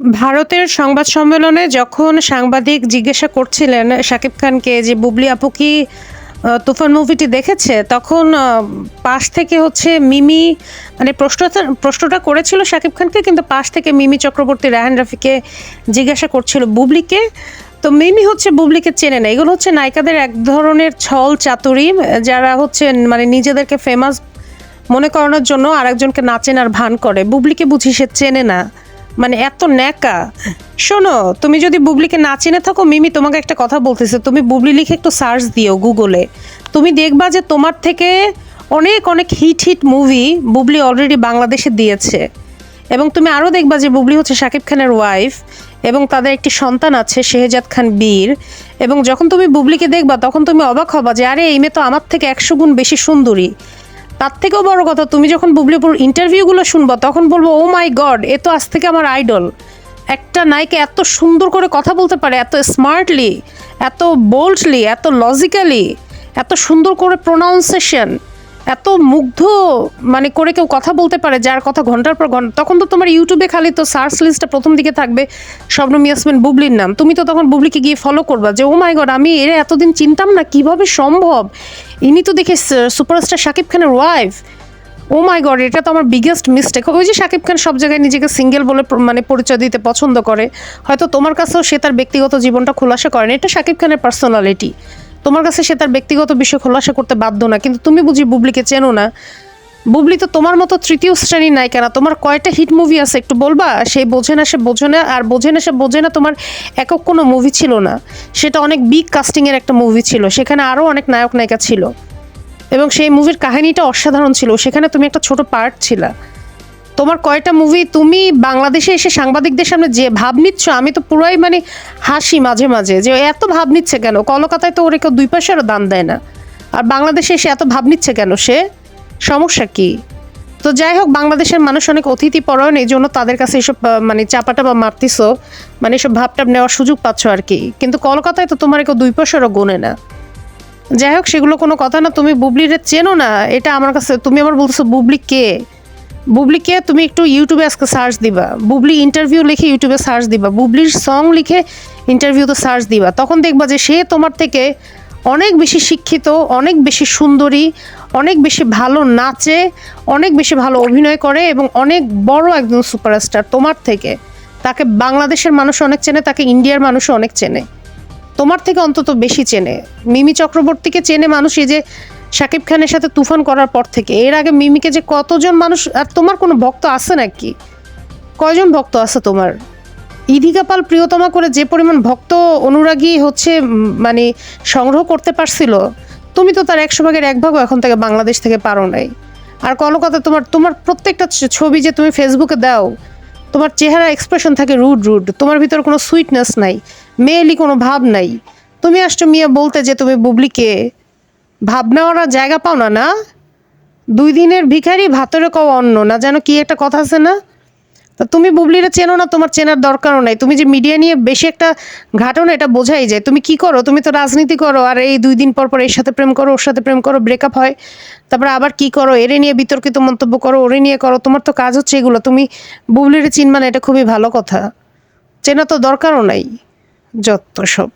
ভারতের সংবাদ সম্মেলনে যখন সাংবাদিক জিজ্ঞাসা করছিলেন শাকিব খানকে যে, বুবলি আপু কি তুফান মুভিটি দেখেছে? তখন পাশ থেকে হচ্ছে মিমি মানে প্রশ্নটা প্রশ্নটা করেছিল শাকিব খানকে, কিন্তু পাশ থেকে মিমি চক্রবর্তী রায়হান রাফিকে জিজ্ঞাসা করছিল বুবলিকে। তো মিমি হচ্ছে বুবলিকে চেনে না। এগুলো হচ্ছে নায়িকাদের এক ধরনের ছল চাতুরি, যারা হচ্ছে মানে নিজেদেরকে ফেমাস মনে করানোর জন্য আরেকজনকে নাচেন আর ভান করে। বুবলিকে বুঝি সে চেনে না। মানে এত ন্যাকা। শোনো, তুমি যদি বুবলিকে না চিনে থাকো, মিমি তোমাকে একটা কথা বলতেছে। তুমি বুবলি লিখে একটু সার্চ দিও গুগলে তুমি দেখবা যে তোমার থেকে অনেক অনেক hit hit movie Bubly already বাংলাদেশে দিয়েছে। এবং তুমি আরও দেখবা যে বুবলি হচ্ছে শাকিব খানের ওয়াইফ এবং তাদের একটি সন্তান আছে, শেহজাদ খান বীর। এবং যখন তুমি বুবলিকে দেখবা, তখন তুমি অবাক হবা যে, আরে, এই মেয়ে তো আমার থেকে একশো গুণ বেশি সুন্দরী। তার থেকেও বড় কথা, তুমি যখন বুবলিপুর ইন্টারভিউগুলো শুনবা, তখন বলব ও মাই গড এ তো আজ থেকে আমার আইডল একটা নায়িকা এত সুন্দর করে কথা বলতে পারে, এত স্মার্টলি এত বোল্ডলি এত লজিক্যালি এত সুন্দর করে প্রোনাউন্সেশন এত মুগ্ধ মানে করে কেউ কথা বলতে পারে, যার কথা ঘণ্টার পর ঘণ্টা, তখন তো তোমার ইউটিউবে খালি তো সার্চ লিস্টটা প্রথম দিকে থাকবে শবনম ইয়াসমিন বুবলির নাম। তুমি তো তখন বুবলিকে গিয়ে ফলো করবা যে ও মাই গড আমি এরা এতদিন চিনতাম না, কীভাবে সম্ভব? ইনি তো দেখে সুপারস্টার শাকিব খানের ওয়াইফ ও মাই গড এটা তো আমার বিগেস্ট মিস্টেক ওই যে শাকিব খান সব জায়গায় নিজেকে সিঙ্গেল বলে মানে পরিচয় দিতে পছন্দ করে, হয়তো তোমার কাছেও সে তার ব্যক্তিগত জীবনটা খোলাসা করেন। এটা শাকিব খানের পার্সোনালিটি তোমার কাছে সে তার ব্যক্তিগত বিষয় খোলাসা করতে বাধ্য না, কিন্তু তুমি বুঝি বুবলিকে চেনো না? বুবলি তো তোমার মতো তৃতীয় শ্রেণির নায়িকা না তোমার কয়টা হিট মুভি আছে, একটু বলবা? সেই বোঝে না, সে বোঝে না, আর বোঝে না, সে বোঝে না তোমার একক কোনো মুভি ছিল না। সেটা অনেক বিগ কাস্টিংয়ের একটা মুভি ছিল, সেখানে আরও অনেক নায়ক নায়িকা ছিল। এবং সেই মুভির কাহিনীটা অসাধারণ ছিল, সেখানে তুমি একটা ছোট পার্ট ছিলা। তোমার কয়টা মুভি তুমি বাংলাদেশে এসে সাংবাদিকদের সামনে যে ভাব নিচ্ছ, আমি তো পুরাই মানে হাসি মাঝে মাঝে, যে এত ভাব নিচ্ছে কেন? কলকাতায় তো ওরে কেউ দুই পয়সারও দাম দেয় না। আর বাংলাদেশে এসে এত ভাব নিচ্ছে কেন সে? সমস্যা কি? তো যাই হোক, বাংলাদেশের মানুষ অনেক অতিথি পরায়ণ, এই জন্য তাদের কাছে এসব মানে চাপাটা বা মারতিছো মানে এসব ভাবটাব নেওয়ার সুযোগ পাচ্ছ আর কি। কিন্তু কলকাতায় তো তোমার কেউ দুই পয়সারও গোনে না। যাই হোক, সেগুলো কোনো কথা না, তুমি বুবলিরে চেনো না, এটা আমার কাছে, তুমি আমার বলছো, বুবলি কে? বুবলিকে তুমি একটু ইউটিউবে আজকে সার্চ দিবা। বুবলি ইন্টারভিউ লিখে ইউটিউবে সার্চ দিবা। বুবলির সং লিখে ইন্টারভিউতে সার্চ দিবা। তখন দেখবা যে সে তোমার থেকে অনেক বেশি শিক্ষিত, অনেক বেশি সুন্দরী, অনেক বেশি ভালো নাচে, অনেক বেশি ভালো অভিনয় করে এবং অনেক বড় একজন সুপারস্টার তোমার থেকে। তাকে বাংলাদেশের মানুষ অনেক চেনে, তাকে ইন্ডিয়ার মানুষও অনেক চেনে। তোমার থেকে অন্তত বেশি চেনে। মিমি চক্রবর্তীকে চেনে মানুষ এই যে শাকিব খানের সাথে তুফান করার পর থেকে, এর আগে মিমিকে যে কতজন মানুষ, আর তোমার কোনো ভক্ত আছে নাকি? কয়জন ভক্ত আছে তোমার? ইদিকা পাল প্রিয়তমা করে যে পরিমাণ ভক্ত অনুরাগী হচ্ছে মানে সংগ্রহ করতে পারছিল, তুমি তো তার একশো ভাগের এক ভাগও এখন থেকে বাংলাদেশ থেকে পারো নাই। আর কলকাতা তোমার তোমার প্রত্যেকটা ছবি যে তুমি ফেসবুকে দাও, তোমার চেহারা এক্সপ্রেশন থাকে রুড রুড তোমার ভিতর কোনো সুইটনেস নাই, মেয়েলি কোনো ভাব নাই। তুমি আসছো মিয়া বলতে যে তুমি বুবলিকে ভাব ওরা জায়গা পাও না না? দুই দিনের ভিখারি, ভাতরে কও অন্য না যেন কি একটা কথা আছে না? তা তুমি বুবলিরা চেনো না, তোমার চেনার দরকারও নাই। তুমি যে মিডিয়া নিয়ে বেশি একটা ঘাটো না এটা বোঝাই যায়। তুমি কি করো? তুমি তো রাজনীতি করো, আর এই দুই দিন পর পর এর সাথে প্রেম করো, ওর সাথে প্রেম করো ব্রেকআপ হয়। তারপরে আবার কি করো? এরে নিয়ে বিতর্কিত মন্তব্য করো, ওরে নিয়ে করো। তোমার তো কাজ হচ্ছে এগুলো। তুমি বুবলিরে চিনবা না, এটা খুবই ভালো কথা। চেনা তো দরকারও নাই, যত সব।